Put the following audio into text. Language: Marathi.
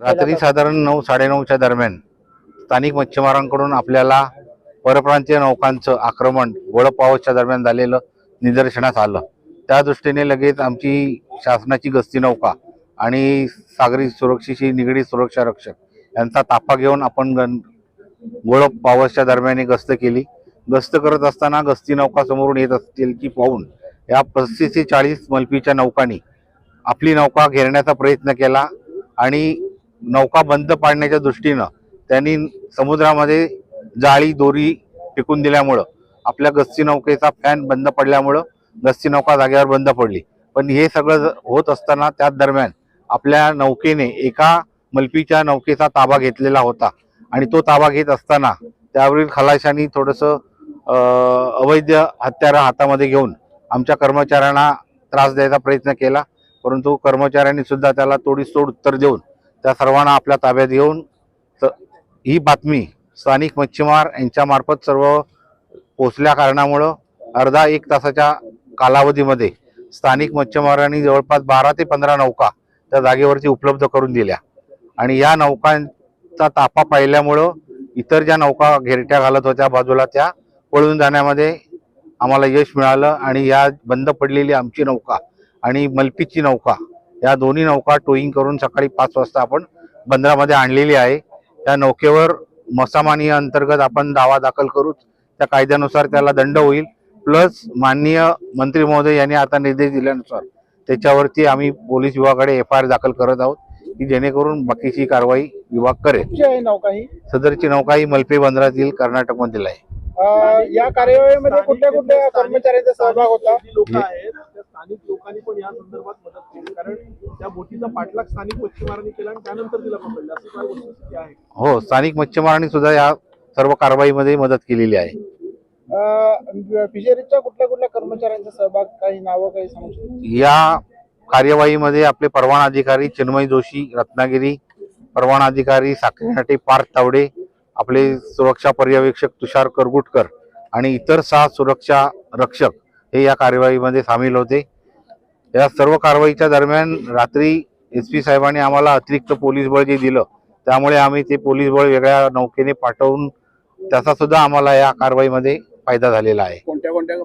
रात्री साधारण नऊ साडेनऊच्या दरम्यान स्थानिक मच्छीमारांकडून आपल्याला परप्रांतीय नौकांचं आक्रमण गोळपावसच्या दरम्यान झालेलं निदर्शनास आलं. त्या दृष्टीने लगेच आमची शासनाची गस्ती नौका आणि सागरी सुरक्षेशी निगडीत सुरक्षा रक्षक यांचा ताफा घेऊन आपण गण गोळप पावसच्या दरम्यान गस्त केली. गस्त करत असताना गस्ती नौका समोरून येत असतील की पाहून या पस्तीस ते चाळीस मल्पीच्या नौकांनी आपली नौका घेरण्याचा प्रयत्न केला आणि नौका बंद पाडण्याच्या दृष्टीनं त्यांनी समुद्रामध्ये जाळी दोरी टिकून दिल्यामुळं आपल्या गस्ती नौकेचा फॅन बंद पडल्यामुळं गस्ती नौका जागेवर बंद पडली. पण हे सगळं ज- होत असताना त्याच दरम्यान आपल्या नौकेने एका मल्पीच्या नौकेचा ताबा घेतलेला होता. आणि तो ताबा घेत असताना त्यावरील खलाशांनी थोडंसं अवैध हत्यारं हातामध्ये घेऊन आमच्या कर्मचाऱ्यांना त्रास द्यायचा प्रयत्न केला. परंतु कर्मचाऱ्यांनी सुद्धा त्याला तोडीसतोड उत्तर देऊन त्या सर्वांना आपल्या ताब्यात घेऊन ही बातमी स्थानिक मच्छीमार यांच्यामार्फत सर्व पोचल्या कारणामुळं अर्धा एक तासाच्या कालावधीमध्ये स्थानिक मच्छीमारांनी जवळपास बारा ते पंधरा नौका त्या जागेवरती उपलब्ध करून दिल्या. आणि या नौकांचा ताफा पाहिल्यामुळं इतर ज्या नौका घेरट्या घालत होत्या बाजूला त्या पळून जाण्यामध्ये आम्हाला यश मिळालं आणि या बंद पडलेली आमची नौका आणि मलपीची नौका या दोन्ही नौका टोईंग करून सकाळी पाच वाजता आपण बंदरामध्ये आणलेली आहे. त्या नौकेवर मसामानी अंतर्गत आपण दावा दाखल करू. त्या कायद्यानुसार त्याला दंड होईल. प्लस माननीय मंत्री महोदय यांनी आता निर्देश दिल्यानुसार त्याच्यावरती आम्ही पोलीस विभागाकडे एफ आय आर दाखल करत आहोत की जेणेकरून बाकीची कारवाई विभाग करेल. आहे ही? सदरची नौका ही मल्पे बंदरातील कर्नाटकमधील आहे. अं, या कार्यवाहीमध्ये कुठल्या कुठल्या कर्मचाऱ्यांचा सहभाग होता? लोक आहेत त्या स्थानिक लोकांनी पण या संदर्भात मदत बोटीचा पाठलाग स्थानिक मच्छीमारांनी केला आणि त्यानंतर तिला पकडलं. असं काय वस्तुस्थिती आहे? हो स्थानिक मच्छीमारांनी सुद्धा या सर्व कारवाईमध्ये मदत केलेली आहे. अं, फिशरीजच्या कुठल्या कुठल्या कर्मचाऱ्यांचा सहभाग काही नावं काही सांगू शकता? या कार्यवाहीमध्ये आपले परवाना अधिकारी चिन्मय जोशी रत्नागिरी परवाना अधिकारी साखरेनाटे पार्थ तावडे आपले सुरक्षा पर्यवेक्षक तुषार करगुटकर आणि इतर सहा सुरक्षा रक्षक हे या कार्यवाहीमध्ये सामील होते. या सर्व कारवाईच्या दरम्यान रात्री एस पी साहेबांनी आम्हाला अतिरिक्त पोलीस बळ जे दिलं त्यामुळे आम्ही ते पोलीस बळ वेगळ्या नौकेने पाठवून त्याचा सुद्धा आम्हाला या कारवाईमध्ये फायदा झालेला आहे. कोणत्या कोणत्या